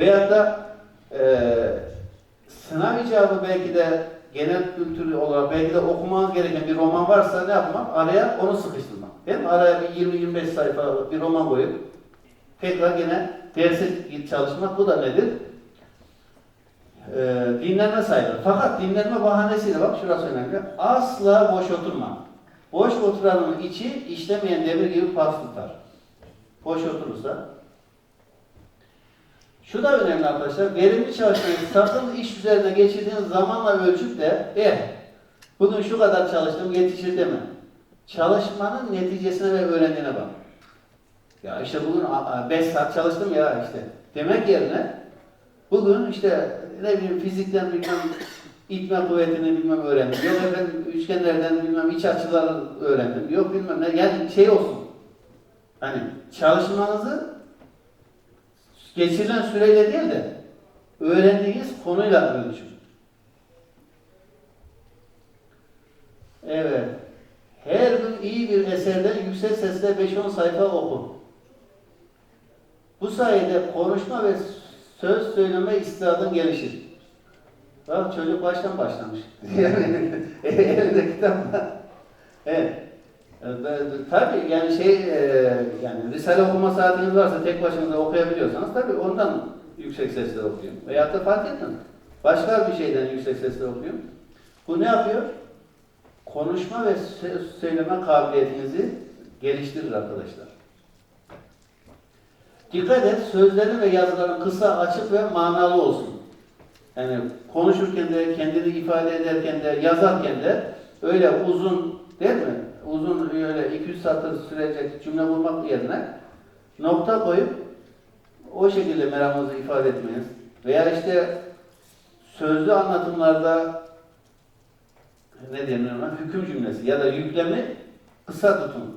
Veyahut da e, sınav icabı belki de genel kültürü olarak belki de okumanız gereken bir roman varsa ne yapmak? Araya onu sıkıştırmak. Mi? Araya bir 20-25 sayfa bir roman koyup tekrar gene derse çalışmak. Bu da nedir? Ee, dinlenme sayılır. Fakat dinlenme bahanesiyle bak şurası önemli. Asla boş oturma. Boş oturanın içi işlemeyen demir gibi pas tutar. Boş oturursa. Şu da önemli arkadaşlar. Verimli çalışmayı sakın iş üzerine geçirdiğiniz zamanla ölçüp de eh bugün şu kadar çalıştım yetişir deme. Çalışmanın neticesine ve öğrendiğine bak. Ya işte bugün 5 saat çalıştım ya işte. Demek yerine bugün işte ne bileyim fizikten bilmem itme kuvvetini bilmem öğrendim. Yok efendim üçgenlerden bilmem iç açıları öğrendim. Yok bilmem ne. Yani şey olsun. Hani çalışmanızı geçirilen süreyle değil de öğrendiğiniz konuyla ölçün. Evet. Her gün iyi bir eserden yüksek sesle 5-10 sayfa oku. Bu sayede konuşma ve söz söyleme istidadın gelişir. Bak çocuk baştan başlamış. Elinde kitap var. Evet. E, Tabii yani şey e, yani Risale okuma saatiniz varsa tek başınıza okuyabiliyorsanız tabii ondan yüksek sesle okuyun. Veyahut da etmez. Başka bir şeyden yüksek sesle okuyun. Bu ne yapıyor? Konuşma ve söyleme kabiliyetinizi geliştirir arkadaşlar. Dikkat et, sözlerin ve yazıların kısa, açık ve manalı olsun. Yani konuşurken de, kendini ifade ederken de, yazarken de öyle uzun değil mi? Uzun öyle 200 satır sürecek cümle bulmak yerine nokta koyup o şekilde meramınızı ifade etmeniz veya işte sözlü anlatımlarda ne denir ona? Hüküm cümlesi ya da yüklemi kısa tutun.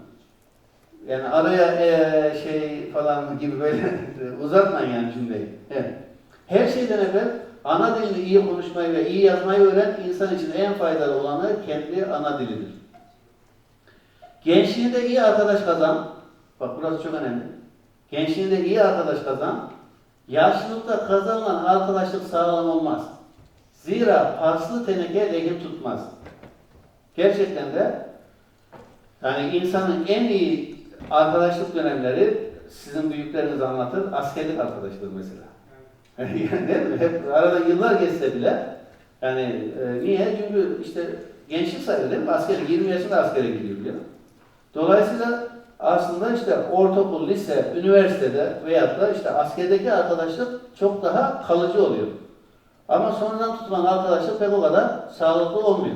Yani araya eee, şey falan gibi böyle uzatmayın yani cümleyi. Evet. Her şeyden evvel ana dilini iyi konuşmayı ve iyi yazmayı öğren insan için en faydalı olanı kendi ana dilidir. Gençliğinde iyi arkadaş kazan. Bak burası çok önemli. Gençliğinde iyi arkadaş kazan. Yaşlılıkta kazanılan arkadaşlık sağlam olmaz. Zira paslı teneke lehim tutmaz. Gerçekten de yani insanın en iyi arkadaşlık dönemleri sizin büyükleriniz anlatır. Askerlik arkadaşlığı mesela. yani değil mi? Hep arada yıllar geçse bile yani e, niye? Çünkü işte gençlik sayılır değil mi? Askere 20 yaşında askere gidiyor biliyor. Dolayısıyla aslında işte ortaokul, lise, üniversitede veyahut da işte askerdeki arkadaşlık çok daha kalıcı oluyor. Ama sonradan tutulan arkadaşlık pek o kadar sağlıklı olmuyor.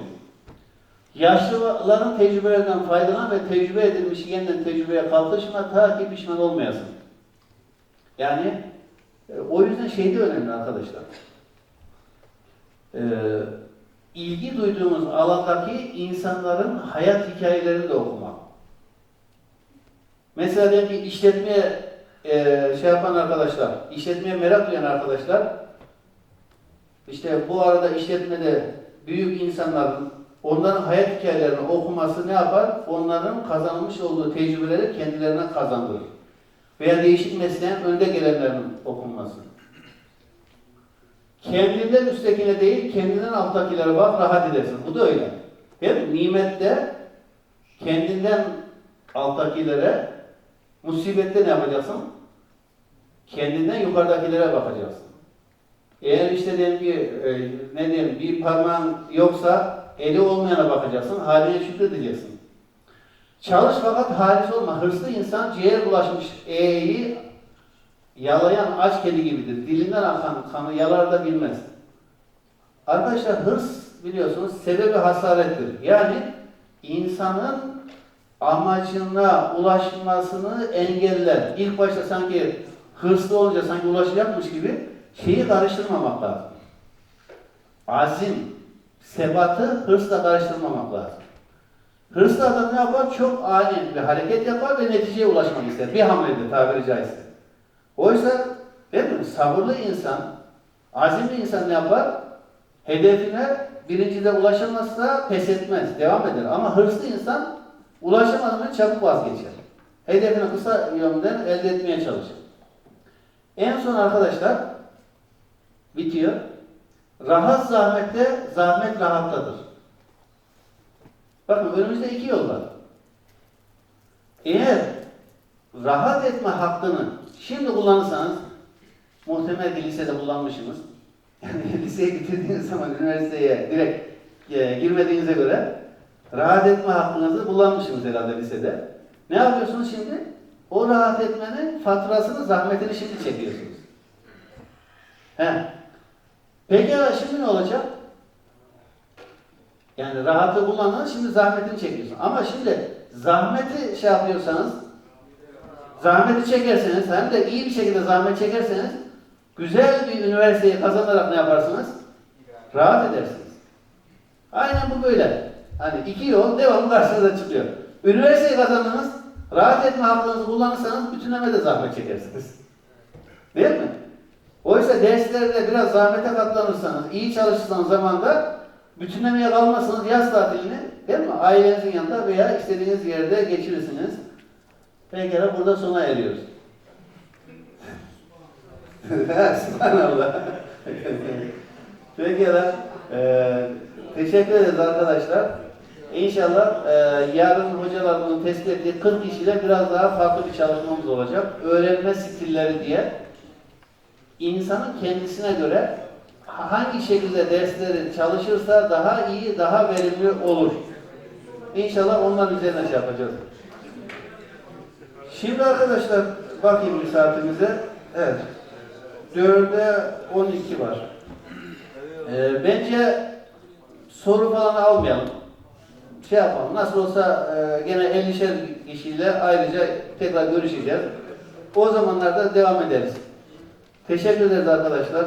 Yaşlıların tecrübelerinden faydalan ve tecrübe edilmiş yeniden tecrübeye kalkışma ta ki pişman olmayasın. Yani e, o yüzden şey de önemli arkadaşlar. Ee, ilgi duyduğumuz alandaki insanların hayat hikayelerini de okumak. Mesela diyelim ki işletmeye e, şey yapan arkadaşlar, işletmeye merak duyan arkadaşlar, işte bu arada işletmede büyük insanların onların hayat hikayelerini okuması ne yapar? Onların kazanmış olduğu tecrübeleri kendilerine kazandırır. Veya değişik mesleğin önde gelenlerin okunması. Kendinden üsttekine değil, kendinden alttakilere bak, rahat edersin. Bu da öyle. Değil mi? Nimette kendinden alttakilere, musibette ne yapacaksın? Kendinden yukarıdakilere bakacaksın. Eğer işte diyelim ki, e, ne diyeyim, bir parmağın yoksa eli olmayana bakacaksın, haline şükredeceksin. Çalış fakat halis olma. Hırslı insan ciğer bulaşmış eğeyi yalayan aç kedi gibidir. Dilinden akan kanı yalar da bilmez. Arkadaşlar hırs biliyorsunuz sebebi hasarettir. Yani insanın amacına ulaşmasını engeller. İlk başta sanki hırslı olunca sanki ulaşacakmış gibi şeyi karıştırmamak lazım. Azim, sebatı hırsla karıştırmamak lazım. Hırslı adam ne yapar? Çok ani bir hareket yapar ve neticeye ulaşmak ister. Bir hamlede tabiri caizse. Oysa değil mi? Sabırlı insan, azimli insan ne yapar? Hedefine birincide ulaşamazsa pes etmez, devam eder. Ama hırslı insan ulaşamadığında çabuk vazgeçer. Hedefini kısa yönden elde etmeye çalışır. En son arkadaşlar Bitiyor. Rahat zahmette, zahmet rahattadır. Bakın önümüzde iki yol var. Eğer rahat etme hakkını şimdi kullanırsanız, muhtemel ki lisede kullanmışsınız. Yani liseye bitirdiğiniz zaman üniversiteye direkt e, girmediğinize göre rahat etme hakkınızı kullanmışsınız herhalde lisede. Ne yapıyorsunuz şimdi? O rahat etmenin faturasını, zahmetini şimdi çekiyorsunuz. He. Peki ya şimdi ne olacak? Yani rahatı kullandın, şimdi zahmetini çekiyorsun. Ama şimdi zahmeti şey yapıyorsanız, zahmeti çekerseniz, hem de iyi bir şekilde zahmet çekerseniz, güzel bir üniversiteyi kazanarak ne yaparsınız? Rahat edersiniz. Aynen bu böyle. Hani iki yol devamlı karşınıza çıkıyor. Üniversiteyi kazandınız, rahat etme hakkınızı kullanırsanız bütünlemede zahmet çekersiniz. Değil mi? Oysa derslerde biraz zahmete katlanırsanız, iyi çalışırsanız zamanda bütünlemeye kalmazsanız yaz tatilini değil mi? Ailenizin yanında veya istediğiniz yerde geçirirsiniz. Pekala burada sona eriyoruz. Subhanallah. Pekala. Ee, teşekkür ederiz arkadaşlar. İnşallah e, yarın hocalar bunu tespit ettiği 40 kişiyle biraz daha farklı bir çalışmamız olacak. Öğrenme stilleri diye insanın kendisine göre hangi şekilde dersleri çalışırsa daha iyi, daha verimli olur. İnşallah onların üzerine şey yapacağız. Şimdi arkadaşlar bakayım bir saatimize. Evet. 4'e 12 var. Ee, bence soru falan almayalım. Şey yapalım. Nasıl olsa e, gene 50'şer kişiyle ayrıca tekrar görüşeceğiz. O zamanlarda devam ederiz. Teşekkür ederiz arkadaşlar.